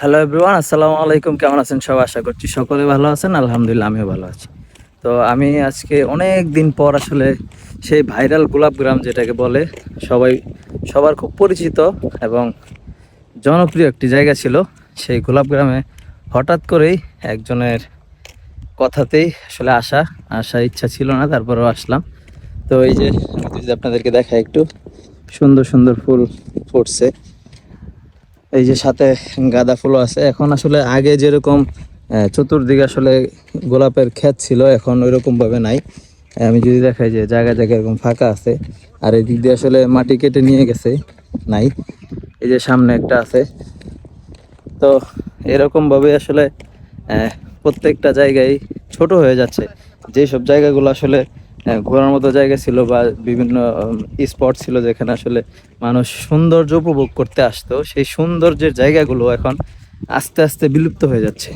Hello everyone আসসালামু আলাইকুম, কেমন আছেন সবাই? আশা করছি সকলে ভালো আছেন, আলহামদুলিল্লাহ আমিও ভালো আছি। তো আমি আজকে অনেক দিন পর আসলে সেই ভাইরাল গোলাপ গ্রাম যেটাকে বলে, সবাই, সবার খুব পরিচিত এবং জনপ্রিয় একটি জায়গা ছিল, সেই গোলাপ গ্রামে হঠাৎ করেই একজনের কথাতেই আসলে আসা, আসার ইচ্ছা ছিল না, তারপরেও আসলাম। তো এই যে আপনাদেরকে দেখাই একটু, সুন্দর সুন্দর ফুল ফুটছে। এই যে সাথে গাঁদা ফুলও আছে। এখন আসলে আগে যেরকম চতুর্দিকে আসলে গোলাপের ক্ষেত ছিল, এখন ওইরকম ভাবে নাই। আমি যদি দেখাই যে জায়গায় জায়গায় এরকম ফাঁকা আছে, আর এই দিক দিয়ে আসলে মাটি কেটে নিয়ে গেছে, নাই। এই যে সামনে একটা আছে। তো এরকম ভাবে আসলে প্রত্যেকটা জায়গায় ছোট হয়ে যাচ্ছে। যেসব জায়গাগুলো আসলে ঘোরার মতো জায়গা ছিল বা বিভিন্ন স্পট ছিল যেখানে আসলে মানুষ সৌন্দর্য উপভোগ করতে আসতো, সেই সৌন্দর্যের জায়গাগুলো এখন আস্তে আস্তে বিলুপ্ত হয়ে যাচ্ছে।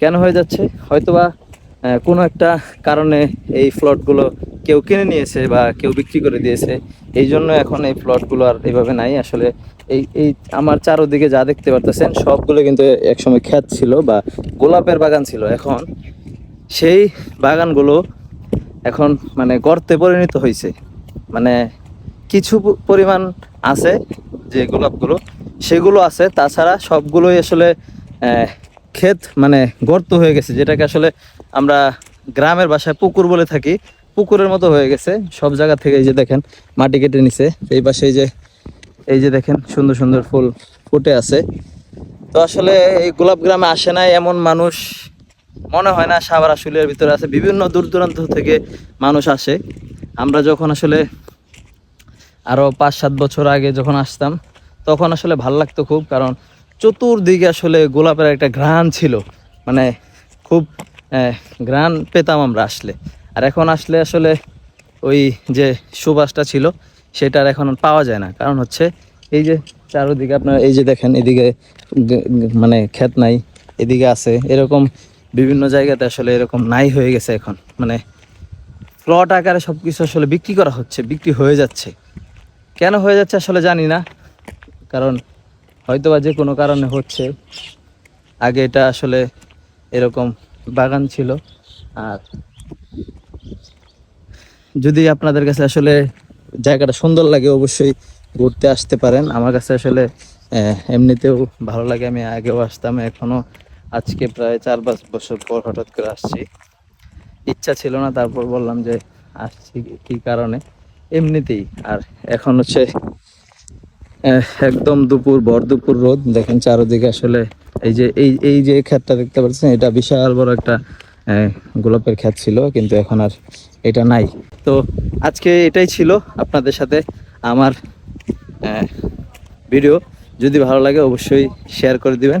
কেন হয়ে যাচ্ছে? হয়তোবা কোনো একটা কারণে এই প্লটগুলো কেউ কিনে নিয়েছে বা কেউ বিক্রি করে দিয়েছে, এই জন্য এখন এই প্লটগুলো আর এইভাবে নাই। আসলে এই এই আমার চারোদিকে যা দেখতে পারতেছেন, সবগুলো কিন্তু একসময় ক্ষেত ছিল বা গোলাপের বাগান ছিল। এখন সেই বাগানগুলো এখন মানে গর্তে পরিণত হয়েছে মানে কিছু পরিমাণ আছে যে গোলাপগুলো, সেগুলো আছে। তাছাড়া সবগুলোই আসলে ক্ষেত মানে গর্ত হয়ে গেছে, যেটাকে আসলে আমরা গ্রামের বাসায় পুকুর বলে থাকি। পুকুরের মতো হয়ে গেছে, সব জায়গা থেকে এই যে দেখেন, মাটি কেটে নিছে। এই পাশে এই যে এই যে দেখেন, সুন্দর সুন্দর ফুল ফুটে আছে। তো আসলে এই গোলাপ গ্রামে আসে নাই এমন মানুষ মনে হয় না সাভার আশুলিয়ার ভিতরে আছে। বিভিন্ন দূর দূরান্ত থেকে মানুষ আসে। আমরা যখন আসলে আরও পাঁচ সাত বছর আগে যখন আসতাম, তখন আসলে ভালো লাগতো খুব, কারণ চতুর্দিকে আসলে গোলাপের একটা ঘ্রাণ ছিল। মানে খুব ঘ্রাণ পেতাম আমরা আসলে। আর এখন আসলে আসলে ওই যে সুবাসটা ছিল, সেটা আর এখন পাওয়া যায় না। কারণ হচ্ছে এই যে চারোদিকে আপনার, এই যে দেখেন, এদিকে মানে ক্ষেত নাই, এদিকে আছে, এরকম বিভিন্ন জায়গাতে আসলে এরকম নাই হয়ে গেছে এখন। মানে প্লট আকারে সব কিছু আসলে বিক্রি করা হচ্ছে, বিক্রি হয়ে যাচ্ছে। কেন হয়ে যাচ্ছে আসলে জানি না। কারণ হয়তো বা যে কোনো কারণে হচ্ছে। আগে এটা আসলে এরকম বাগান ছিল। আর যদি আপনাদের কাছে আসলে জায়গাটা সুন্দর লাগে, অবশ্যই ঘুরতে আসতে পারেন। আমার কাছে আসলে এমনিতেও ভালো লাগে। আমি আগেও আসতাম এখনও আজকে প্রায় চার পাঁচ বছর পর হঠাৎ করে আসছি। ইচ্ছা ছিল না, তারপর বললাম যে আসছি কি কারণে? এমনিতেই, আর এখন হচ্ছে একদম দুপুর, ভর দুপুর রোদ। দেখেন চারোদিকে আসলে এই যে, এই এই যে ক্ষেতটা দেখতে পাচ্ছেন, এটা বিশাল বড় একটা গোলাপের ক্ষেত ছিল, কিন্তু এখন আর এটা নাই। তো আজকে এটাই ছিল আপনাদের সাথে আমার ভিডিও। যদি ভালো লাগে অবশ্যই শেয়ার করে দিবেন।